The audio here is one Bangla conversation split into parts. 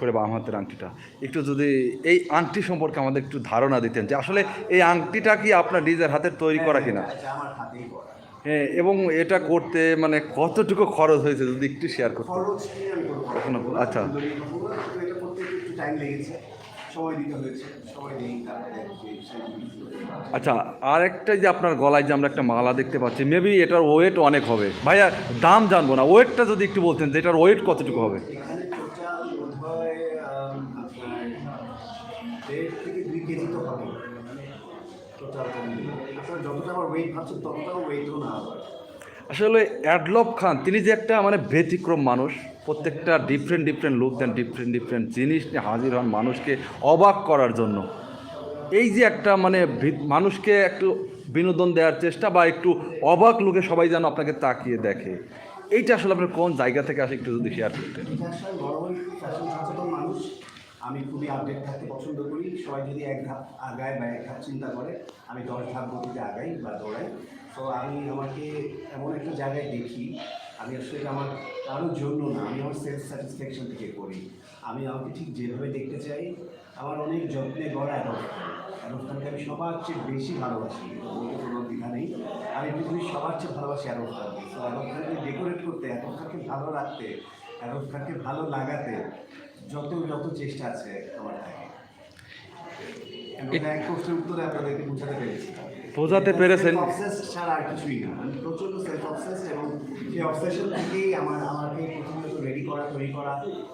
করে বাম হাতের আংটিটা। একটু যদি এই আংটি সম্পর্কে আমাদের একটু ধারণা দিতেন যে আসলে এই আংটিটা কি আপনার নিজের হাতের তৈরি করা কিনা? হাতেই করা। হ্যাঁ এবং এটা করতে মানে কতটুকু খরচ হয়েছে যদি একটু শেয়ার কোনো। আচ্ছা। করতে জিনিসগুলো আচ্ছা আর একটা যে আপনার গলায় যে আমরা একটা মালা দেখতে পাচ্ছি মেবি এটার ওয়েট অনেক হবে। ভাইয়া দাম জানব না। ওয়েটটা যদি একটু বলতেন যে এটার ওয়েট কতটুকু হবে এখানে টোটাল বোধ হয় আম, আপনার দেড় থেকে দুই কেজি তো হবে। টোটাল আপনার যতটা আমার ওয়েট ভাবছেন ততটাও ওয়েটও না আবার। আসলে অ্যাডলব খান তিনি যে একটা মানে ব্যতিক্রম মানুষ প্রত্যেকটা different different look then different different জিনিস নিয়ে হাজির হন মানুষকে অবাক করার জন্য। এই যে একটা মানে মানুষকে একটু বিনোদন দেওয়ার চেষ্টা বা একটু অবাক লোকে সবাই যেন আপনাকে তাকিয়ে দেখে এইটা আসলে আপনার কোন জায়গা থেকে আসে একটু যদি শেয়ার করতেন? মানুষ। আমি খুবই আপডেট থাকতে পছন্দ করি। সবাই যদি এক ধাপ আগায় বা এক ধাপ চিন্তা করে, আমি দশ ধাপ গতিতে আগাই বা দৌড়াই। তো আমি আমাকে এমন একটা জায়গায় দেখি, আমি আসলে আমার কারোর জন্য না, আমি আমার সেলফ স্যাটিসফ্যাকশন থেকে করি। আমি আমাকে ঠিক যেভাবে দেখতে চাই, আমার অনেক যত্নে গড়া অ্যাডপ্ট অ্যাডপ্টকে আমি সবার চেয়ে বেশি ভালোবাসি বলতে কোনো দ্বিধা নেই। আমি পৃথিবীর সবার চেয়ে ভালোবাসি অ্যাডপ্ট খানকে তো অ্যাডপ্ট খানকে ডেকোরেট করতে অ্যাডপ্ট খানকে ভালো রাখতে অ্যাডপ্ট খানকে ভালো লাগাতে যত যত চেষ্টা আছে আমার থাকে বোঝাতে বোঝাতে পেরেছেন। ছাড়া আর কিছুই না। আমি প্রচণ্ড সেলফ অবসেস এবং সেই অবসেশন থেকেই আমার আমাকে প্রথমত রেডি করা তৈরি করা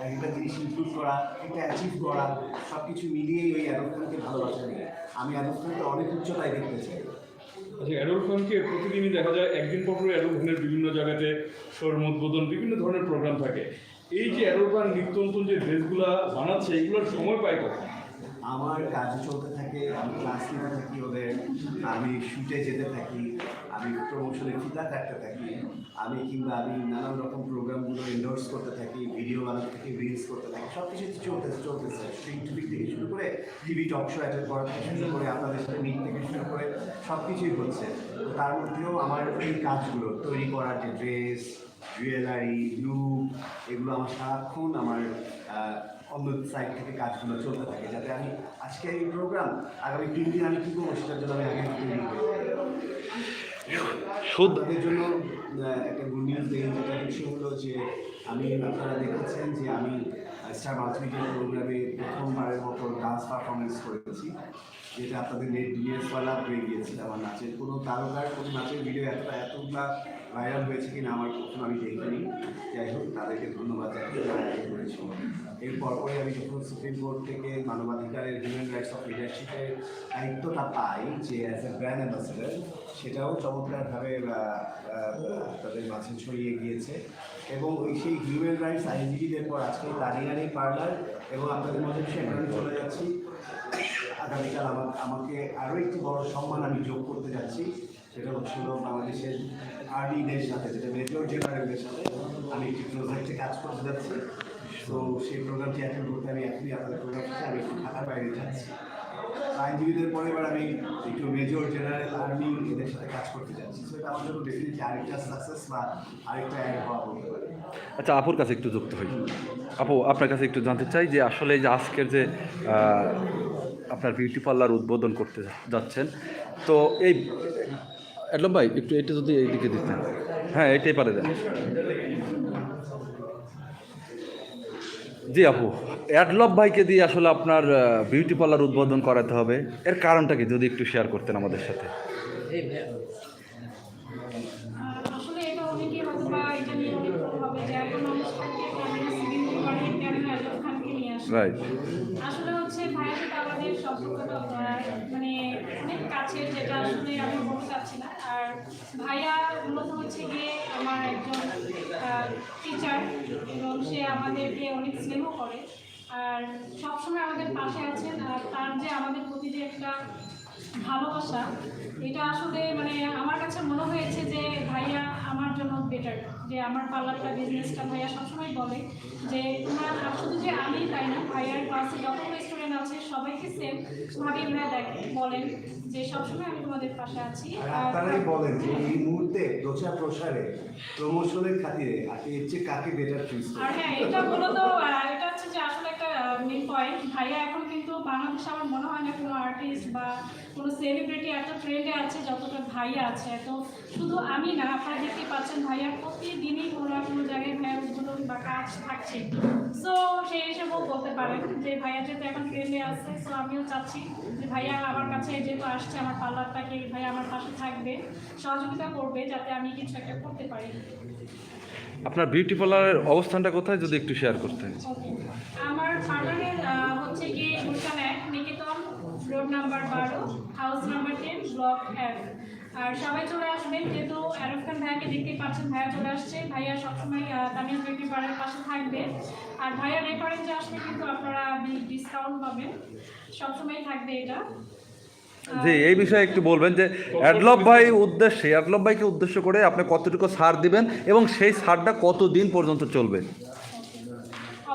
একটা জিনিস করা একটা অ্যাচিভ করা সব কিছু মিলিয়েই ওই অ্যাডপ্টনকে ভালোবাসা নিয়ে আমি অ্যাডপ্টনকে অনেক উচ্চতায় দেখতে চাই। আচ্ছা অ্যাডোল খানকে প্রতিদিনই দেখা যায় একদিন পর পর অ্যাডোল খানের বিভিন্ন জায়গাতে শোরুম উদ্বোধন বিভিন্ন ধরনের প্রোগ্রাম থাকে। এই যে অ্যাডোল নিত্য নতুন যে ড্রেসগুলা বানাচ্ছে, এগুলোর সময় পায় কখন? আমার কাজ চলতে থাকে, আমি ক্লাস নিতে থাকি ওদের, আমি শুটে যেতে থাকি, আমি প্রমোশনে ফিতা কাটতে থাকি, আমি কিংবা আমি নানান রকম প্রোগ্রামগুলো এন্ডোর্স করতে থাকি ভিডিও বানাতে থাকি রিলস করতে থাকি সব কিছু চলতেছে। চলতেছে শুটিং টুটিং থেকে শুরু করে টিভি টক শো অ্যাটেন্ড করা থেকে শুরু করে আপনাদের সাথে মিট থেকে শুরু করে সব কিছুই হচ্ছে তার মধ্যেও আমার এই কাজগুলো, তৈরি করার যে ড্রেস জুয়েলারি লুক এগুলো আমার সারাক্ষণ আমার অন্য সাইড থেকে কাজগুলো চলতে থাকে যাতে আমি আজকে এই প্রোগ্রাম আগামী তিন দিন আমি কী করব সেটার জন্য আমি আগে তৈরি করি তাদের জন্য একটা গুড নিউজ দিই যেটা হচ্ছে হলো যে আমি আপনারা দেখেছেন যে আমি স্টার মাল্টিমিডিয়া প্রোগ্রামে প্রথমবারের মতো ডান্স পারফরমেন্স করেছি, যেটা আপনাদের নেট ডিএস ওয়ালা হয়ে গিয়েছিল আমার নাচের কোনো তারকার কোনো নাচের ভিডিও এতটা এতটা ভাইরাল হয়েছে কিনা আমার কখনো আমি দেখিনি। যাই হোক, তাদেরকে ধন্যবাদ জানাই করেছিল এর পরপরই আমি যখন সুপ্রিম কোর্ট থেকে মানবাধিকারের হিউম্যান রাইটস অফ লিডারশিপের দায়িত্বটা পাই, যে অ্যাজ এ ব্র্যান্ড অ্যাম্বাসেডার সেটাও চমৎকারভাবে তাদের মাঝে ছড়িয়ে গিয়েছে। এবং ওই সেই হিউম্যান রাইটস আইনজীবীদের পর আজকে তারিয়ারি পার্লার এবং আপনাদের মধ্যে সেখানে চলে যাচ্ছি। আগামীকাল আমার আমাকে আরও একটি বড় সম্মান আমি যোগ করতে যাচ্ছি। সেটা হচ্ছিল বাংলাদেশের আর্মিদের সাথে, যেটা মেজর জেনারেলদের সাথে আমি একটি প্রজেক্টে কাজ করতে যাচ্ছি। তো সেই প্রোগ্রামটি অ্যাটেন্ড করতে আমি এখনই আপনাদের প্রোগ্রাম আমি একটু ঢাকার বাইরে যাচ্ছি। আইনজীবীদের পরে এবার আমি একটু মেজর জেনারেল আর্মি এদের সাথে কাজ করতে যাচ্ছি। তো এটা আমার জন্য ডেফিনেটলি আরেকটা সাকসেস বা আরেকটা অ্যাড হওয়া বলতে পারে। আচ্ছা আপুর কাছে একটু যুক্ত হই। আপু, আপনার কাছে একটু জানতে চাই যে আসলে যে আজকের যে আপনার বিউটি পার্লার উদ্বোধন করতে যাচ্ছেন, তো এই অ্যাডলম ভাই, একটু এটা যদি এইদিকে দিতেন। হ্যাঁ এটাই পারে দেন। জি আপু অ্যাডলভ ভাইকে দিয়ে আসলে আপনার বিউটি পার্লার উদ্বোধন করাতে হবে। এর কারণটা কি যদি একটু শেয়ার করতেন আমাদের সাথে। আসলে এটা হয়তো বা এটা নিয়ে অনেক হবে যে এখন রাইট আসলে হচ্ছে ভাইয়ের সাথে আমাদের সম্পর্কটা কাছের যেটা আসলে আমি বলতে চাচ্ছি না। আর ভাইয়া মূলত হচ্ছে গিয়ে আমার একজন টিচার এবং সে আমাদেরকে অনেক স্নেহ করে। আর সবসময় আমাদের পাশে আছেন। আর তার যে আমাদের প্রতি যে একটা ভালোবাসা এটা আসলে মানে আমার কাছে মনে হয়েছে যে ভাইয়া আমার জন্য বেটার যে আমার পার্লারটা বিজনেসটা ভাইয়া সবসময় বলে যে তোমার শুধু যে আমি তাই না ভাইয়ার ক্লাসে যতগুলো স্টুডেন্ট আছে সবাইকে সেম ভাবে ভাইয়া দেখেন বলেন যে সবসময় আমি তোমাদের পাশে আছি। আর আপনারাই বলেন যে এই মুহূর্তে প্রচার প্রসারে প্রমোশনের খাতিরে আপনি এর চেয়ে কাকে বেটার চুজ আর হ্যাঁ এটা মূলত এটা হচ্ছে যে আসলে একটা মেন পয়েন্ট ভাইয়া এখন বাংলাদেশে আমার মনে হয় না কোনো আর্টিস্ট বা কোনো সেলিব্রিটি এত ট্রেন্ডে আছে যতটা ভাইয়া আছে। তো শুধু আমি না আপনারা দেখতে পাচ্ছেন ভাইয়া প্রতিদিনই কোনো না কোনো জায়গায় ভাইয়ার উদ্বোধন বা কাজ থাকছে। সো সেই হিসেবেও বলতে পারেন যে ভাইয়া যেহেতু এখন ট্রেন্ডে আছে সো আমিও চাচ্ছি যে ভাইয়া আমার কাছে যেহেতু আসছে আমার পার্লারটাকে ভাইয়া আমার পাশে থাকবে সহযোগিতা করবে যাতে আমি কিছু একটা করতে পারি। আপনার বিউটি পার্লারের অবস্থানটা কোথায় যদি একটু শেয়ার করতেন। আমার পার্লারের আহ, হচ্ছে কি গুলশান এক নিকেতন নাম্বার বারো হাউস নাম্বার টেন ব্লক এক আর সবাই চলে আসবেন, যেহেতু আরব খান ভাইয়াকে দেখতেই পাচ্ছেন, ভাইয়া চলে আসছে। ভাইয়া সবসময় তামিল বিউটি পার্লারের পাশে থাকবে। আর ভাইয়া রেফারেন্সে আসলে কিন্তু আপনারা ডিসকাউন্ট পাবেন। সবসময় থাকবে এটা। জি, এই বিষয়ে একটু বলবেন যে অ্যাডলব ভাই উদ্দেশ্যে অ্যাডলব ভাইকে উদ্দেশ্য করে আপনি কতটুকু ছাড় দিবেন এবং সেই ছাড়টা কত দিন পর্যন্ত চলবে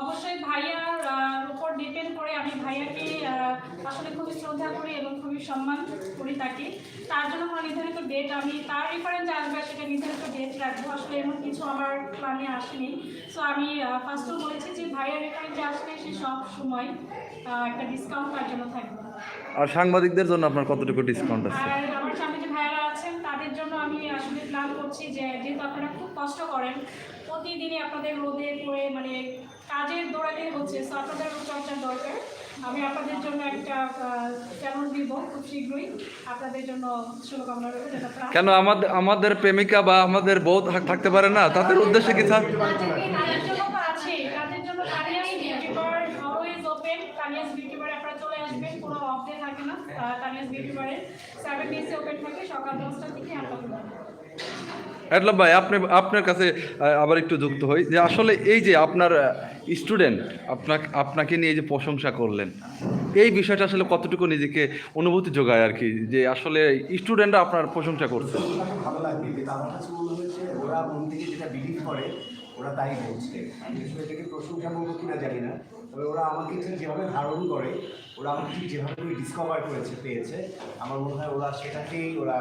অবশ্যই ভাইয়ার আহ, উপর ডিপেন্ড করে আমি ভাইয়াকে আহ, আসলে খুবই শ্রদ্ধা করি এবং খুবই সম্মান করি তাকে। তার জন্য আমার নির্ধারিত ডেট আমি তার রেফারেন্স আসবে সেটা নির্ধারিত ডেট রাখব। আসলে এমন কিছু আমার প্ল্যানে আসেনি। সো আমি ফার্স্টও বলেছি যে ভাইয়ার রেফারেন্সে আসলে সে সব সময় একটা ডিসকাউন্ট তার জন্য থাকবে। আর সাংবাদিকদের জন্য আপনার কতটুকু ডিসকাউন্ট আছে? আর আমার সামনে যে ভাইয়ারা আছেন তাদের জন্য আমি আসলে প্ল্যান করছি যে যেহেতু আপনারা খুব কষ্ট করেন প্রতিদিনই আপনাদের রোদে পড়ে মানে কাজের দৌড়াতে হচ্ছে। সো আপনাদের চর্চার দরকার। আমি আপনাদের জন্য একটা চ্যানেল দিব খুব শীঘ্রই। আপনাদের জন্য শুভকামনা রইল যেটা কেন আমাদের আমাদের প্রেমিকা বা আমাদের বউ থাকতে পারে না? তাদের উদ্দেশ্যে কি স্যার তাদের- তাদের জন্য তো আছেই তাদের জন্য Tania's beauty bar always open Tania's beauty আপনারা চলে আসবেন কোনো অফ ডে থাকে না। আহ, তানিয়াস বিউটি বারে সেভেন ডেজে ওপেন থাকে সকাল দশটা থেকে আটটা অ্যাডলব ভাই আপনি আপনার কাছে আবার একটু যুক্ত হই। যে আসলে এই যে আপনার স্টুডেন্ট আপনাকে আপনাকে নিয়ে যে প্রশংসা করলেন এই বিষয়টা আসলে কতটুকু নিজেকে অনুভূতি যোগায় আর কি? যে আসলে স্টুডেন্টরা আপনার প্রশংসা করছে। ভালো লাগবে কিন্তু আমার কাছে মনে হয়েছে ওরা মন থেকে যেটা বিলিভ করে ওরা তাই বলছে। আমি আসলে এটাকে প্রশংসা বলব কিনা জানি না। তবে ওরা আমাকে ঠিক যেভাবে ধারণ করে, ওরা আমাকে ঠিক যেভাবে ডিসকভার করেছে, পেয়েছে, আমার মনে হয় ওরা সেটাকেই ওরা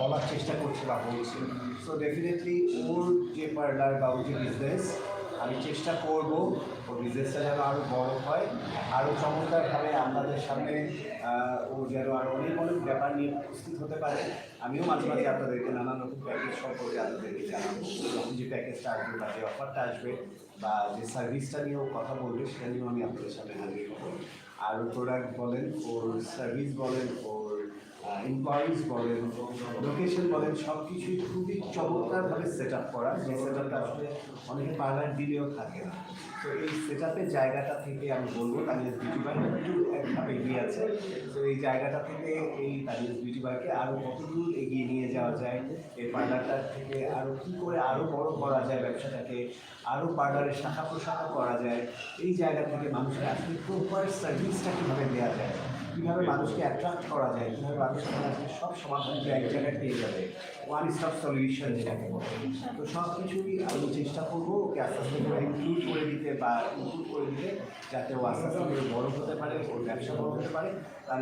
বলার চেষ্টা করছে বা বলছে। সো ডেফিনেটলি ওর যে পার্লার বা ওর যে বিজনেস আমি চেষ্টা করব ওর বিজনেসটা যেন আরও বড় হয়। আরও চমৎকারভাবে আপনাদের সামনে ও যেন আরও অনেক অনেক ব্যাপার নিয়ে উপস্থিত হতে পারে। আমিও মাঝে মাঝে আপনাদেরকে নানান রকম প্যাকেজ সম্পর্কে আপনাদেরকে জানাব। যে প্যাকেজটা আসবে বা যে অফারটা আসবে বা যে সার্ভিসটা নিয়েও কথা বলবে, সেটা নিয়েও আমি আপনাদের সাথে হাজির হব। আর প্রোডাক্ট বলেন, ওর সার্ভিস বলেন, ওর ইনকোয়ারিজ বলেন লোকেশন বলেন সব কিছুই খুবই চমৎকারভাবে সেট আপ করা। যে সেট আপটা আসলে অনেকে পার্লার দিলেও থাকে না। তো এই সেট আপের জায়গাটা থেকে আমি বলব তানিয়াস বিউটি বার একটু এক ধাপ এগিয়ে আছে। তো এই জায়গাটা থেকে এই তানিয়াস বিউটি বারকে আরও কতদূর এগিয়ে নিয়ে যাওয়া যায়? এই পার্লারটার থেকে আরও কী করে আরও বড় করা যায় ব্যবসাটাকে? আরও পার্লারের শাখা প্রশাখা করা যায়? এই জায়গা থেকে মানুষের আসলে প্রপার সার্ভিসটা কীভাবে দেওয়া যায়? কীভাবে মানুষকে অ্যাট্রাক্ট করা যায় কীভাবে মানুষের কাছে সব সমাধানকে এক জায়গায় পেয়ে যাবে ওয়ান স্টপ সলিউশন যেটাকে বলে। তো সব কিছুই আমি চেষ্টা করব ওকে আস্তে আস্তে করে ইনক্লুড করে দিতে বা ইনক্লুড করে দিতে যাতে ও আস্তে আস্তে করে বড় হতে পারে ওর ব্যবসা বড় হতে পারে। তার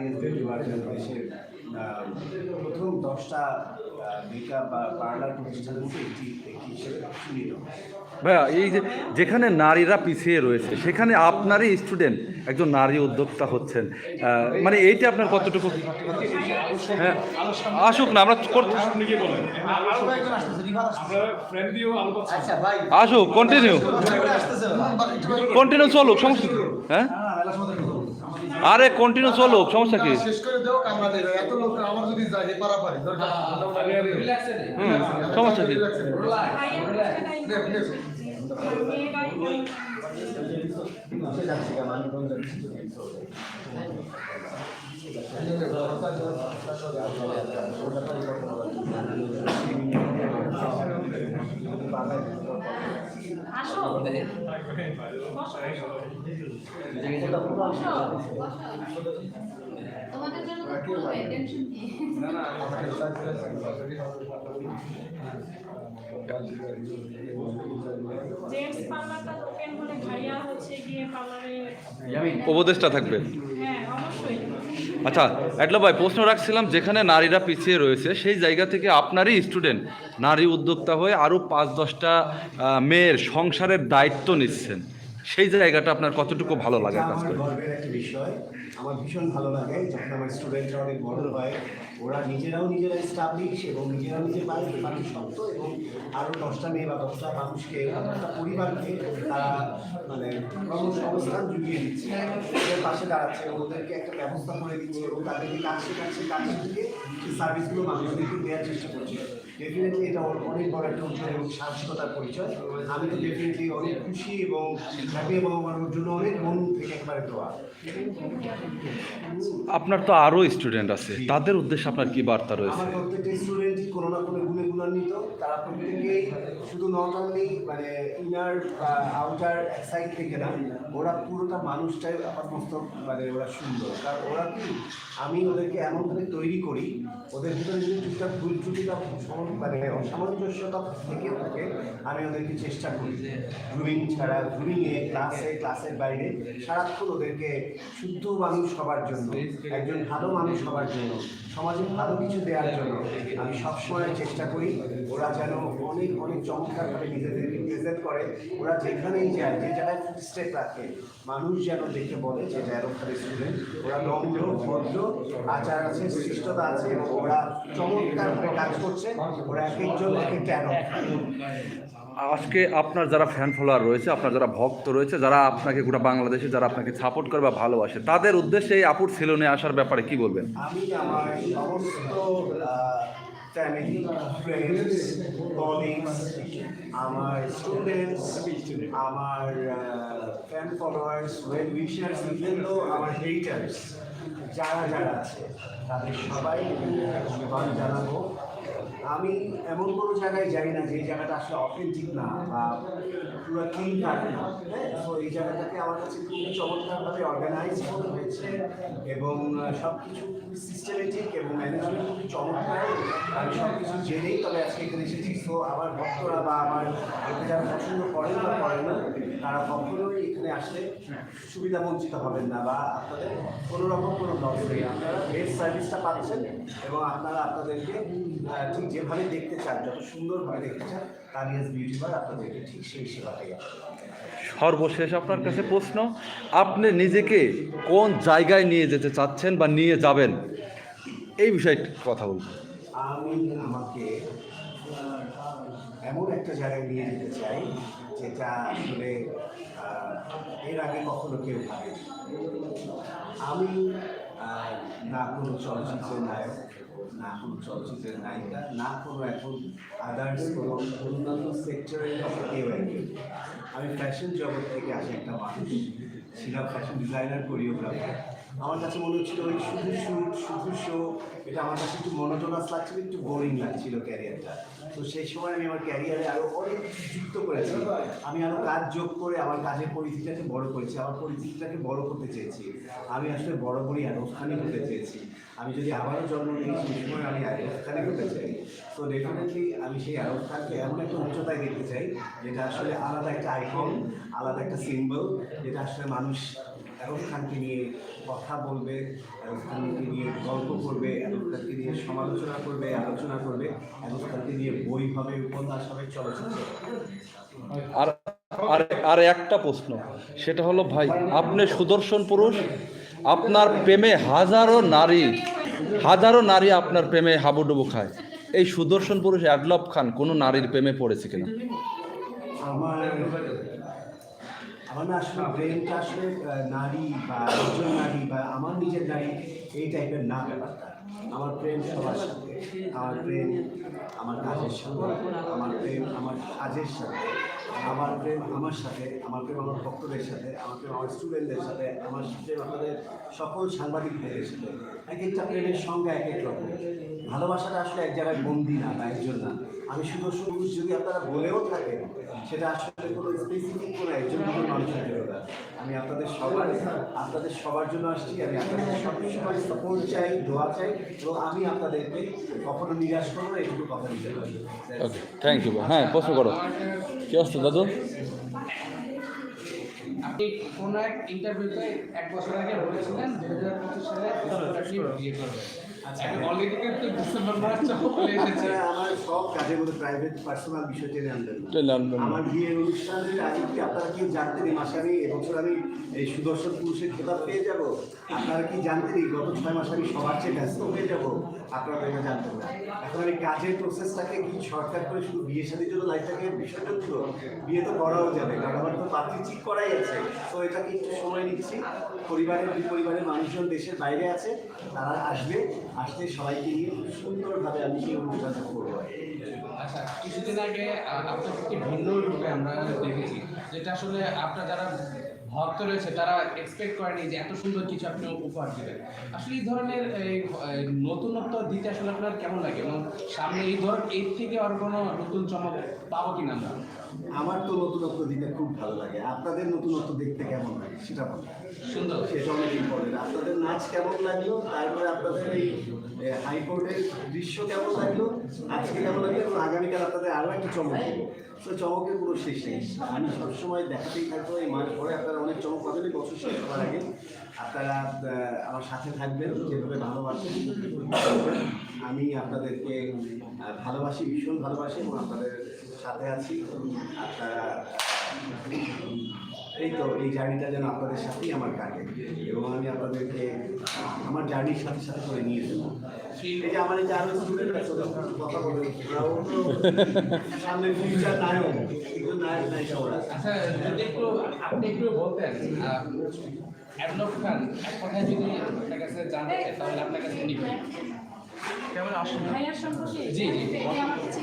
দেশের আহ, প্রথম দশটা মেকআপ বা পার্লার প্রতিষ্ঠানের মধ্যে একটি হিসেবে চিহ্নিত ভাইয়া এই যে যেখানে নারীরা পিছিয়ে রয়েছে সেখানে আপনারই স্টুডেন্ট একজন নারী উদ্যোক্তা হচ্ছেন। মানে এইটা আপনার কতটুকু? হ্যাঁ আসুক না আমরা আসুক কন্টিনিউ কন্টিনিউ চলুক সমস্যা হ্যাঁ? আরে কন্টিনিউ চলুক সমস্যা কি? শেষ করে দেও কামরা দেবে এত লোক আমার যদি যায় হে পারাপারি সমস্যা কি? মেয়ে বাড়ি আসো। বসো বসো তোমাদের জন্য তো খুবই টেনশন কি জেন্টস পার্লারটা ওপেন হলে ভাইয়া হচ্ছে গিয়ে পার্লারে উপদেশটা থাকবে হ্যাঁ অবশ্যই। আচ্ছা এটলো ভাই, প্রশ্ন রাখছিলাম, যেখানে নারীরা পিছিয়ে রয়েছে, সেই জায়গা থেকে আপনারই স্টুডেন্ট নারী উদ্যোক্তা হয়ে আরও পাঁচ দশটা মেয়ের সংসারের দায়িত্ব নিচ্ছেন। সেই জায়গাটা আপনার কতটুকু ভালো লাগে কাজ করে? বিষয় আমার ভীষণ ভালো লাগে যখন আমার স্টুডেন্টরা অনেক বড় হয়, ওরা নিজেরাও নিজেরা স্টাবলিশ এবং নিজেরাও নিজের পায়ে পানি শক্ত এবং আরও দশটা মেয়ে বা দশটা মানুষকে, দশটা পরিবারকে তারা মানে কর্মসংস্থান জুগিয়ে দিচ্ছে। ওদের পাশে দাঁড়াচ্ছে ওদেরকে একটা ব্যবস্থা করে দিচ্ছে এবং তাদেরকে কাজ শেখাচ্ছে কাজ শিখিয়ে সার্ভিসগুলো মানুষদেরকে দেওয়ার চেষ্টা করছে। ডেফিনেটলি এটা অনেক বড় একটা উদ্যোগ এবং সাহসিকতার পরিচয়। আমি তো ডেফিনেটলি অনেক খুশি এবং হ্যাপি এবং আমার জন্য অনেক মন থেকে একবারে দেওয়া আপনার তো আরও স্টুডেন্ট আছে। তাদের উদ্দেশ্যে আপনার কি বার্তা রয়েছে? আমার প্রত্যেকটা স্টুডেন্টই কোনো না কোনো গুণে গুণান্বিত। তারা প্রত্যেকেই শুধু নট অনলি মানে ইনার আউটার সাইড থেকে না ওরা পুরোটা মানুষটাই আপাতমস্ত মানে ওরা সুন্দর। কারণ ওরা কি আমি ওদেরকে এমনভাবে তৈরি করি ওদের ভিতরে যদি টুকটাক ভুল ত্রুটি বা সম- মানে অসামঞ্জস্যতা থেকে থাকে, আমি ওদেরকে চেষ্টা করি। গ্রুমিং ছাড়া গ্রুমিংয়ে ক্লাসে ক্লাসের বাইরে সারাক্ষণ ওদেরকে শুদ্ধ মানুষ হবার জন্য, একজন ভালো মানুষ হবার জন্য, সমাজে ভালো কিছু দেওয়ার জন্য আমি সবসময় চেষ্টা করি, ওরা যেন অনেক অনেক চমৎকারভাবে নিজেদেরকে প্রেজেন্ট করে। ওরা যেখানেই যায়, যে জায়গায় ফুড স্টেপ রাখে মানুষ যেন দেখে বলে যে এটা স্টুডেন্ট ওরা নম্র ভদ্র আচার আছে শিষ্টতা আছে এবং ওরা চমৎকারভাবে কাজ করছে ওরা এক একজন এক একটা আজকে আপনার যারা ফ্যান ফলোয়ার রয়েছে আপনার যারা ভক্ত রয়েছে যারা আপনাকে গোটা বাংলাদেশে যারা আপনাকে সাপোর্ট করে বা ভালোবাসে তাদের উদ্দেশ্যে এই আপুর সেলুনে আসার ব্যাপারে কি বলবেন? আমি আমার সমস্ত ফ্যামিলি ফ্রেন্ডস কলিগস আমার স্টুডেন্টস আমার fan followers well wishers even আমার হেটার্স যারা যারা আছে, তাদের সবাই আমি জানাব। আমি এমন কোনো জায়গায় যাই না যে জায়গাটা আসলে অথেন্টিক না বা পুরো ক্লিন কাট না হ্যাঁ? তো এই জায়গাটাকে আমার কাছে খুবই চমৎকারভাবে অর্গানাইজ করা হয়েছে এবং সব কিছু খুবই সিস্টেমেটিক এবং ম্যানেজমেন্ট খুবই চমৎকার। আমি সব কিছু জেনেই তবে আজকে এখানে এসেছি। তো আমার ভক্তরা বা আমার এখানে যারা পছন্দ করেন বা করেন না, তারা কখনোই এখানে আসলে সুবিধা বঞ্চিত হবেন না বা আপনাদের কোনো রকম কোনো লস নেই। আপনারা বেস্ট সার্ভিসটা পাচ্ছেন এবং আপনারা আপনাদেরকে ঠিক যেভাবে দেখতে চান যত সুন্দরভাবে দেখতে চান তানিয়াস বিউটি বার আপনাদেরকে ঠিক সেই সেবাটাই সর্বশেষ আপনার কাছে প্রশ্ন আপনি নিজেকে কোন জায়গায় নিয়ে যেতে চাচ্ছেন বা নিয়ে যাবেন? এই বিষয়ে কথা বলুন। আমি আমাকে এমন একটা জায়গায় নিয়ে যেতে চাই যেটা আসলে এর আগে কখনো কেউ ভাবেনি। আমি না কোনো চলচ্চিত্রের নায়ক না, কোনো চলচ্চিত্রের নায়িকা না কোনো এখন আদার্স কোনো অন্যান্য সেক্টরের কেউ একজন আমি ফ্যাশন জগৎ থেকে আসি একটা মানুষ। ছিলাম ফ্যাশন ডিজাইনার কোরিওগ্রাফার আমার কাছে মনে হচ্ছিল ওই শুধু শুট শুধু শো এটা আমার কাছে একটু মনোটোনাস লাগছিল, একটু বোরিং লাগছিল ক্যারিয়ারটা তো সেই সময় আমি আমার ক্যারিয়ারে আরও অনেক যুক্ত করেছি। আমি আরও কাজ যোগ করে আমার কাজের পরিধিটাকে বড় করেছি, আমার পরিধিটাকে বড় করতে চেয়েছি। আমি আসলে বড় বড়ই আরোখানি হতে চেয়েছি। আমি যদি আবারও জন্ম নিই, সেই সময় আমি আরোখানি হতে চাই। তো ডেফিনেটলি আমি সেই আরব খানকে এমন একটা উচ্চতায় দেখতে চাই, যেটা আসলে আলাদা একটা আইকন আলাদা একটা সিম্বল যেটা আসলে মানুষ খানকে নিয়ে কথা বলবে খানকে নিয়ে গল্প করবে খানকে নিয়ে সমালোচনা করবে আলোচনা করবে খানকে নিয়ে বই হবে উপন্যাস হবে চলচ্চিত্র আর আর আর একটা প্রশ্ন সেটা হলো ভাই আপনি সুদর্শন পুরুষ আপনার প্রেমে হাজারো নারী হাজারো নারী আপনার প্রেমে হাবুডুবু খায়। এই সুদর্শন পুরুষ অ্যাডলব খান কোনো নারীর প্রেমে পড়েছে কিনা? আমার আমার না আসলে ব্রেনটা আসলে নারী বা একজন নারী বা আমার নিজের নারী এই টাইপের না ব্যাপারটা। আমার প্রেম সবার সাথে, আমার প্রেম আমার কাজের সাথে, আমার প্রেম আমার কাজের সাথে, আমার প্রেম আমার সাথে, আমার প্রেম আমার ভক্তদের সাথে, আমার প্রেম আমার স্টুডেন্টদের সাথে, আমার প্রেম আপনাদের সকল সাংবাদিক ভাইদের সাথে। এক একটা প্রেমের সংজ্ঞা এক এক রকম। ভালোবাসাটা আসলে এক জায়গায় বন্দি না বা একজন না। আমি সুদর্শন পুরুষ যদি আপনারা বলেও থাকেন, সেটা আসলে কোনো স্পেসিফিক কোনো একজন দুজন মানুষের জন্য আমি আপনাদের সবার আপনাদের সবার জন্য আসছি, আমি আপনাদের সব সময় সাপোর্ট চাই, দোয়া চাই এবং আমি আপনাদেরকে কখনো নিরাশ করব না এইটুকু কথা দিতে পারি ওকে থ্যাংক ইউ হ্যাঁ প্রশ্ন করো। কি অবস্থা দাদু? আপনি কোনো এক ইন্টারভিউতে এক বছর আগে বলেছিলেন দু হাজার পঁচিশ সালে বিয়ে করবেন। আচ্ছা। এখন অলরেডি কিন্তু ডিসেম্বর মাস চলে এসেছে। আপনারা আমার সব কাজের মধ্যে প্রাইভেট পার্সোনাল বিষয় টেনে আনবেন না। টেনে আনবেন না। আমার বিয়ের অনুষ্ঠানের আগে কি আপনারা কেউ জানতেন এই মাসে আমি এবছর আমি এই সুদর্শন পুরুষের খেতাব পেয়ে যাব? আপনারা কি জানতেন এই গত ছয় মাস আমি সবার চেয়ে ব্যস্ত হয়ে যাব? আপনারা এটা জানতেন না। এখন আমি কাজের প্রসেসটাকে কি শর্টকাট করে শুধু বিয়ে শাদির জন্য লাইফটাকে বিষয়টা বিয়ে তো করাও যাবে কারণ আমার তো পাত্রী ঠিক করাই আছে। তো এটাকে একটু সময় নিচ্ছি। পরিবারের দুই পরিবারের মানুষজন দেশের বাইরে আছে তারা আসবে। আসলে সবাইকে নিয়ে সুন্দরভাবে আমি সেই অনুষ্ঠানটা করব। আচ্ছা কিছুদিন আগে আপনার একটি ভিন্ন রূপে আমরা দেখেছি, যেটা আসলে আপনার যারা ভক্ত রয়েছে তারা এক্সপেক্ট করেনি যে এত সুন্দর কিছু আপনি উপহার দেবেন। আসলে এই ধরনের নতুনত্ব দিতে আসলে আপনার কেমন লাগে? এবং সামনে এই ধর এর থেকে আর কোনো নতুন চমক পাবো কিনা আমরা? আমার তো নতুনত্ব দিতে খুব ভালো লাগে। আপনাদের নতুনত্ব দেখতে কেমন লাগে সেটা বলুন। সুন্দর। সেটা অনেক ইম্পর্টেন্ট আপনাদের নাচ কেমন লাগল? তারপরে আপনাদের এই হাইকোর্টের দৃশ্য কেমন লাগল? আজকে কেমন লাগল? এবং আগামীকাল আপনাদের আরও একটা চমক তো চমকের কোনো শেষ নেই। আমি সবসময় দেখাতেই থাকব, এই মাস পরে আপনারা অনেক চমক পাবেন বছর শেষ হওয়ার আগে আপনারা আমার সাথে থাকবেন, যেভাবে ভালোবাসেন। আমি আপনাদেরকে ভালোবাসি, ভীষণ ভালোবাসি এবং আপনাদের সাথে আছি। আপনারা এই তো এই জার্নিটা যেন আপনাদের সাথেই আমার কাটে এবং আমি আপনাদেরকে আমার জার্নির সাথে সাথে করে নিয়ে যাব। এই যে আমার এই যে আরও স্টুডেন্ট আছে কথা বলে সামনে ফিউচার নায়ক কিন্তু নায়ক নাই সবার। আচ্ছা যদি একটু আপনি একটু বলতেন অ্যাডলফ খান এক কথায় যদি আপনার কাছে জানতে চাই তাহলে আপনার কাছে নিবেন ভাইয়ার সম্পর্কে? জি জি। জি আমার কাছে